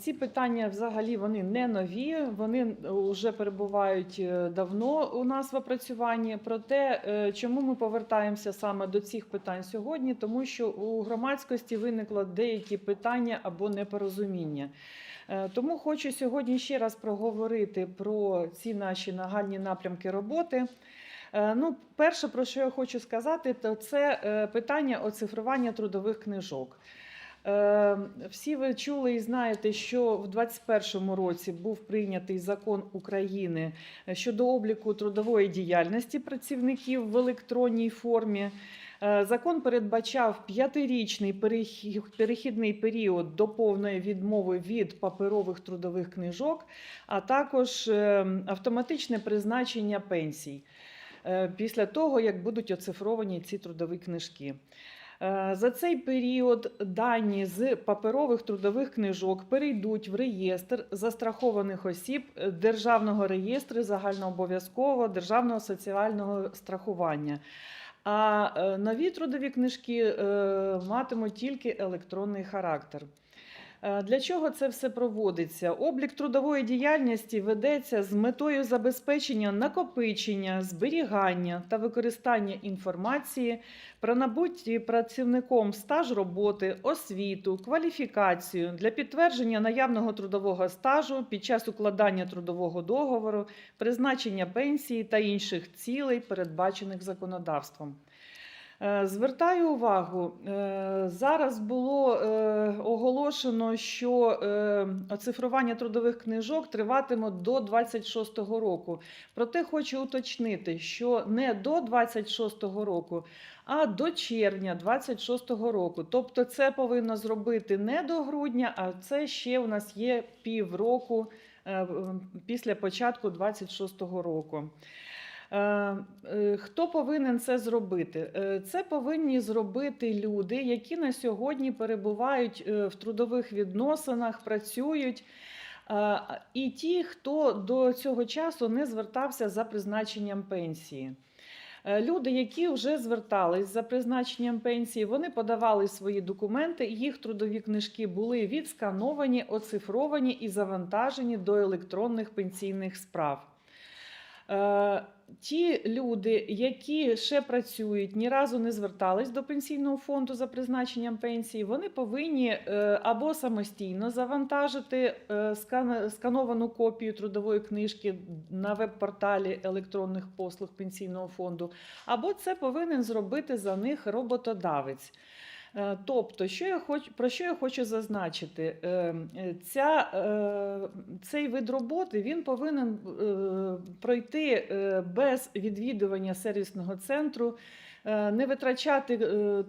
Ці питання взагалі вони не нові, вони вже перебувають е, давно у нас в опрацюванні. Проте, е, чому ми повертаємося саме до цих питань сьогодні? Тому що у громадськості виникло деякі питання або непорозуміння. Е, Тому хочу сьогодні ще раз проговорити про ці наші нагальні напрямки роботи. Ну, перше, про що я хочу сказати, то це питання оцифрування трудових книжок. Е, Всі ви чули і знаєте, що в 2021 році був прийнятий закон України щодо обліку трудової діяльності працівників в електронній формі. Е, Закон передбачав п'ятирічний перехідний період до повної відмови від паперових трудових книжок, а також е, автоматичне призначення пенсій е, після того, як будуть оцифровані ці трудові книжки. Е, За цей період дані з паперових трудових книжок перейдуть в реєстр застрахованих осіб Державного реєстру загальнообов'язкового державного соціального страхування. А е, нові трудові книжки е, матимуть тільки електронний характер. Е, Для чого це все проводиться? Облік трудової діяльності ведеться з метою забезпечення накопичення, зберігання та використання інформації про набутті працівником стаж роботи, освіту, кваліфікацію для підтвердження наявного трудового стажу під час укладання трудового договору, призначення пенсії та інших цілей, передбачених законодавством. Е, Звертаю увагу, е, зараз було е, оголошено, що оцифрування трудових книжок триватиме до 26-го року. Проте хочу уточнити, що не до 26-го року, а до червня 26-го року. Тобто, це повинно зробити не до грудня, а це ще у нас є півроку після початку 26-го року. Е, е, Хто повинен це зробити? Е, Це повинні зробити люди, які на сьогодні перебувають в трудових відносинах, працюють. І ті, хто до цього часу не звертався за призначенням пенсії. Люди, які вже звертались за призначенням пенсії, вони подавали свої документи, їх трудові книжки були відскановані, оцифровані і завантажені до електронних пенсійних справ. Е, Ті люди, які ще працюють, ні разу не звертались до пенсійного фонду за призначенням пенсії, вони повинні е, або самостійно завантажити е, скановану копію трудової книжки на веб-порталі електронних послуг пенсійного фонду, або це повинен зробити за них роботодавець. Е, Тобто, що я хочу, про що я хочу зазначити? Е, е, Ця, цей вид роботи він повинен пройти без відвідування сервісного центру, не витрачати е,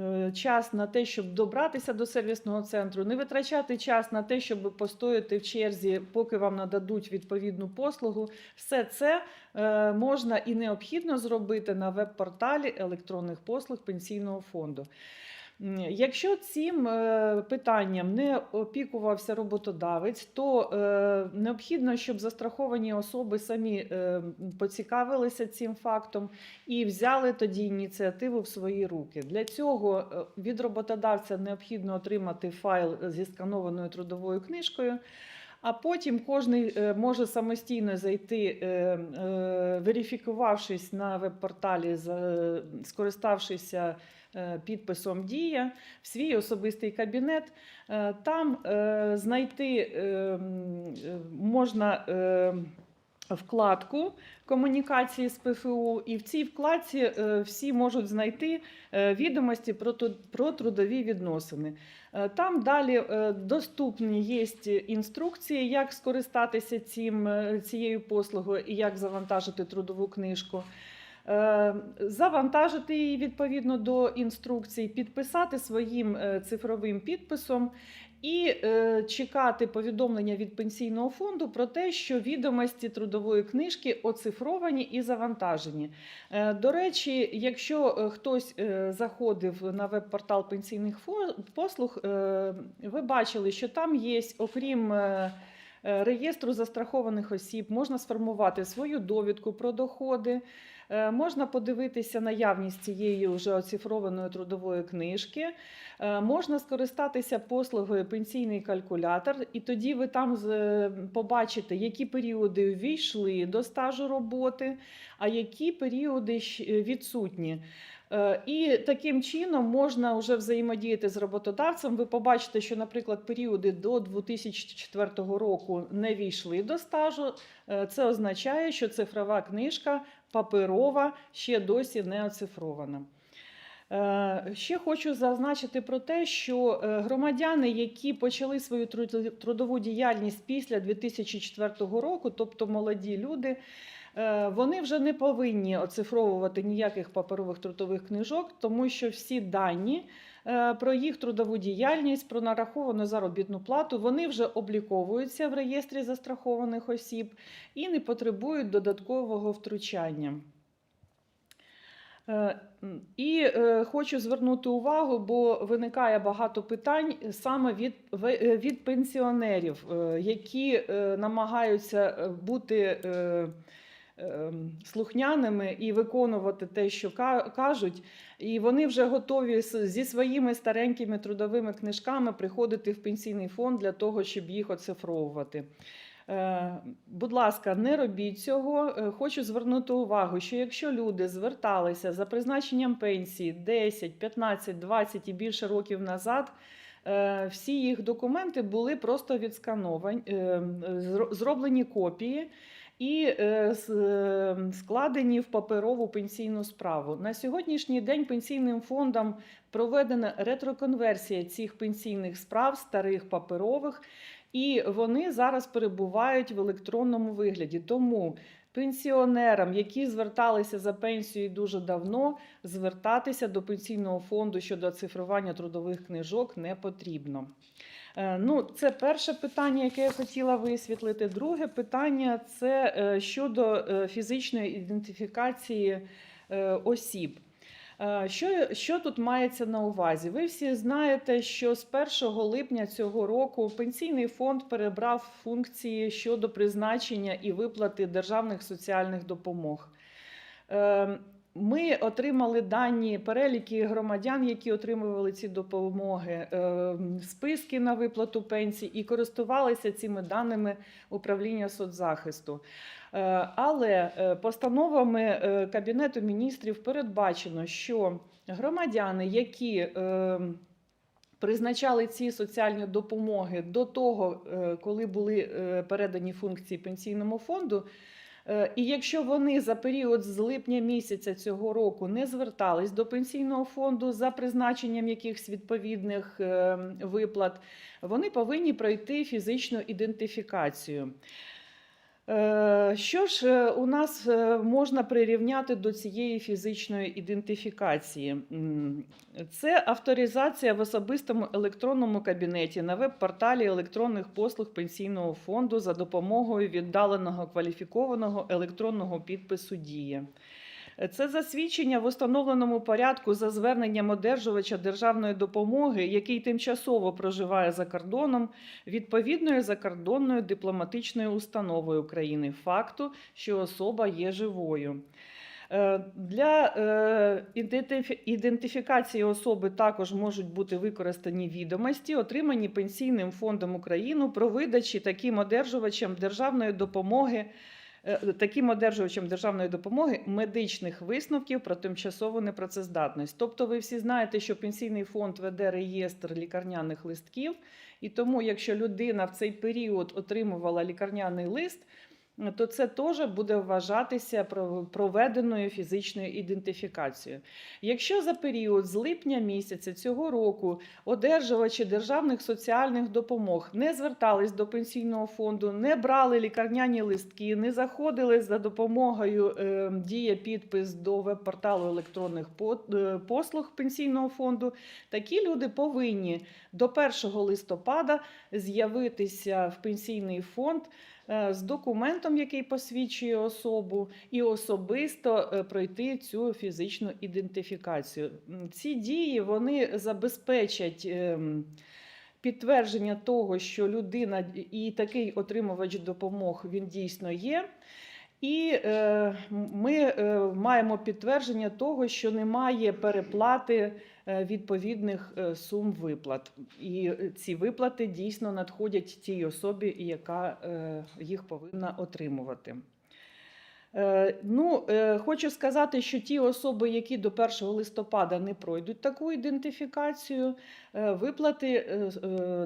е, час на те, щоб добратися до сервісного центру, не витрачати час на те, щоб постояти в черзі, поки вам нададуть відповідну послугу. Все це е, можна і необхідно зробити на веб-порталі електронних послуг пенсійного фонду. Якщо цим е, питанням не опікувався роботодавець, то е, необхідно, щоб застраховані особи самі е, поцікавилися цим фактом і взяли тоді ініціативу в свої руки. Для цього від роботодавця необхідно отримати файл зі сканованою трудовою книжкою. А потім кожен може самостійно зайти, е, е, верифікувавшись на веб-порталі, скориставшися е, підписом Дія в свій особистий кабінет. Там знайти можна вкладку комунікації з ПФУ, і в цій вкладці е, всі можуть знайти е, відомості про трудові відносини. Е, Там далі доступні є інструкції, як скористатися цим, цією послугою і як завантажити трудову книжку. Завантажити її відповідно до інструкцій, підписати своїм цифровим підписом і е, чекати повідомлення від пенсійного фонду про те, що відомості трудової книжки оцифровані і завантажені. Е, До речі, якщо е, хтось е, заходив на веб-портал пенсійних послуг, е, ви бачили, що там є, окрім е, е, реєстру застрахованих осіб, можна сформувати свою довідку про доходи. Е, Можна подивитися наявність цієї вже оцифрованої трудової книжки. Е, Можна скористатися послугою пенсійний калькулятор, і тоді ви там побачите, які періоди ввійшли до стажу роботи, а які періоди відсутні. Е, І таким чином можна вже взаємодіяти з роботодавцем. Ви побачите, що, наприклад, періоди до 2004 року не війшли до стажу. Це означає, що цифрова книжка паперова ще досі не оцифрована. Е, Ще хочу зазначити про те, що е, громадяни, які почали свою трудову діяльність після 2004 року, тобто молоді люди, е, вони вже не повинні оцифровувати ніяких паперових трудових книжок, тому що всі дані про їх трудову діяльність, про нараховану заробітну плату, вони вже обліковуються в реєстрі застрахованих осіб і не потребують додаткового втручання. Е, І е, хочу звернути увагу, бо виникає багато питань саме від, е, від пенсіонерів, е, які е, намагаються е, бути е, е, слухняними і виконувати те, що кажуть. І вони вже готові зі своїми старенькими трудовими книжками приходити в пенсійний фонд для того, щоб їх оцифровувати. Е, Будь ласка, не робіть цього. Е, Хочу звернути увагу, що якщо люди зверталися за призначенням пенсії 10, 15, 20 і більше років назад, е, всі їх документи були просто відскановані, е, зроблені копії. І е, с- е, складені в паперову пенсійну справу. На сьогоднішній день пенсійним фондом проведена ретроконверсія цих пенсійних справ, старих паперових, і вони зараз перебувають в електронному вигляді. Тому пенсіонерам, які зверталися за пенсією дуже давно, звертатися до пенсійного фонду щодо цифрування трудових книжок не потрібно. Е, Ну, це перше питання, яке я хотіла висвітлити. Друге питання це е, щодо е, фізичної ідентифікації осіб. Що, що тут мається на увазі? Ви всі знаєте, що з 1 липня цього року пенсійний фонд перебрав функції щодо призначення і виплати державних соціальних допомог. Ми отримали дані переліки громадян, які отримували ці допомоги, е, списки на виплату пенсій і користувалися цими даними управління соцзахисту. Е, Але е, постановами Кабінету міністрів передбачено, що громадяни, які призначали ці соціальні допомоги до того, коли були передані функції пенсійному фонду. Е, І якщо вони за період з липня місяця цього року не звертались до пенсійного фонду за призначенням якихось відповідних е, виплат, вони повинні пройти фізичну ідентифікацію. Е, Що ж е, у нас е, можна прирівняти до цієї фізичної ідентифікації? Це авторизація в особистому електронному кабінеті на веб-порталі електронних послуг пенсійного фонду за допомогою віддаленого кваліфікованого електронного підпису Дія. Це засвідчення в установленому порядку за зверненням одержувача державної допомоги, який тимчасово проживає за кордоном, відповідною закордонною дипломатичною установою України факту, що особа є живою. Е, Для е, ідентифікації особи також можуть бути використані відомості, отримані Пенсійним фондом України про видачі таким одержувачам державної допомоги. Е, Таким одержувачам державної допомоги медичних висновків про тимчасову непрацездатність. Тобто, ви всі знаєте, що пенсійний фонд веде реєстр лікарняних листків, і тому, якщо людина в цей період отримувала лікарняний лист, то це теж буде вважатися про- проведеною фізичною ідентифікацією. Якщо за період з липня місяця цього року одержувачі державних соціальних допомог не звертались до пенсійного фонду, не брали лікарняні листки, не заходили за допомогою е, дія підпис до веб-порталу електронних е, послуг пенсійного фонду, такі люди повинні до 1 листопада з'явитися в пенсійний фонд з документом, який посвідчує особу, і особисто е, пройти цю фізичну ідентифікацію. Ці дії вони забезпечать. ем, Підтвердження того, що людина і такий отримувач допомог він дійсно є. І е, ми е, маємо підтвердження того, що немає переплати е, відповідних е, сум виплат. І е, ці виплати дійсно надходять тій особі, яка е, їх повинна отримувати. Е, Ну, е, хочу сказати, що ті особи, які до 1 листопада не пройдуть таку ідентифікацію, е, виплати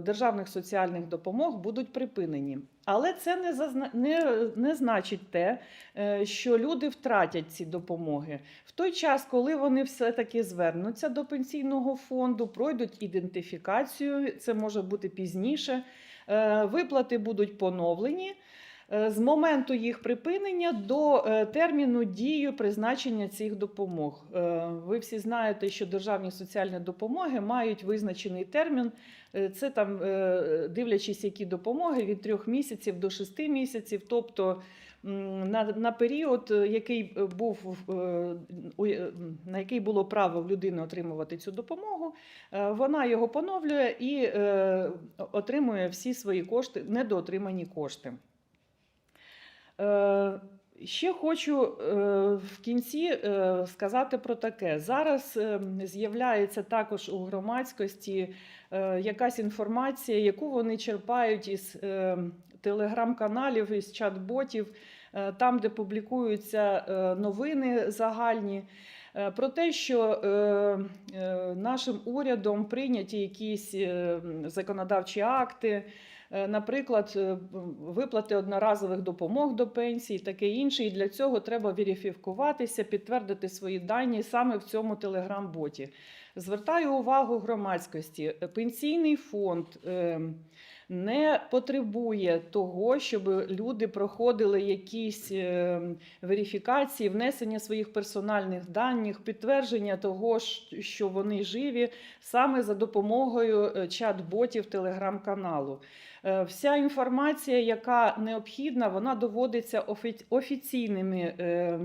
державних соціальних допомог будуть припинені. Але це не, зазна... не, не значить те, що люди втратять ці допомоги. В той час, коли вони все-таки звернуться до пенсійного фонду, пройдуть ідентифікацію, це може бути пізніше, виплати будуть поновлені. Е, З моменту їх припинення до е, терміну дії призначення цих допомог. Е, Ви всі знаєте, що державні соціальні допомоги мають визначений термін. Це там, дивлячись, які допомоги від трьох місяців до шести місяців. Тобто на, на період, який був на який було право в людини отримувати цю допомогу, вона його поновлює і отримує всі свої кошти, недоотримані кошти. Е, Ще хочу е, в кінці е, сказати про таке. Зараз з'являється також у громадськості якась інформація, яку вони черпають із телеграм-каналів, із чат-ботів, там, де публікуються новини загальні. Про те, що нашим урядом прийняті якісь законодавчі акти, Наприклад, е, виплати одноразових допомог до пенсії, таке інше. І для цього треба верифікуватися, підтвердити свої дані саме в цьому телеграм-боті. Звертаю увагу громадськості. е, Пенсійний фонд е, не потребує того, щоб люди проходили якісь е, верифікації, внесення своїх персональних даних, підтвердження того, що вони живі, саме за допомогою е, чат-ботів телеграм-каналу. Е, Вся інформація, яка необхідна, вона доводиться офіційними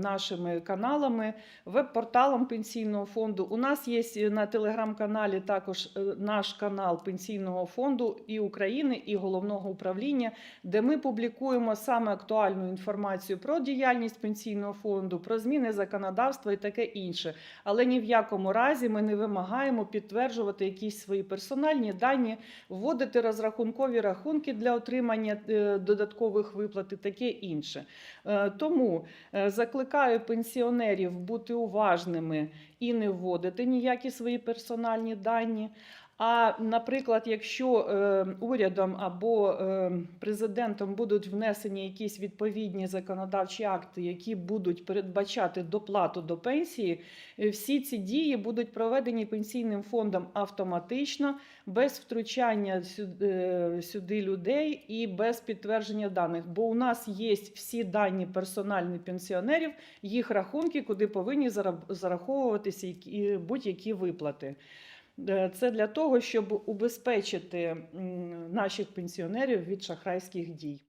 нашими каналами, веб-порталом пенсійного фонду. У нас є на телеграм-каналі також наш канал пенсійного фонду і України, і головного управління, де ми публікуємо саме актуальну інформацію про діяльність пенсійного фонду, про зміни законодавства і таке інше. Але ні в якому разі ми не вимагаємо підтверджувати якісь свої персональні дані, вводити розрахункові рахунки для отримання е, додаткових виплат і таке інше. Е, Тому е, закликаю пенсіонерів бути уважними і не вводити ніякі свої персональні дані. А, наприклад, якщо е, урядом або е, президентом будуть внесені якісь відповідні законодавчі акти, які будуть передбачати доплату до пенсії, е, всі ці дії будуть проведені пенсійним фондом автоматично, без втручання сюди, е, сюди людей і без підтвердження даних. Бо у нас є всі дані персональні пенсіонерів, їх рахунки, куди повинні зараховуватися які- будь-які виплати. Е, Це для того, щоб убезпечити наших пенсіонерів від шахрайських дій.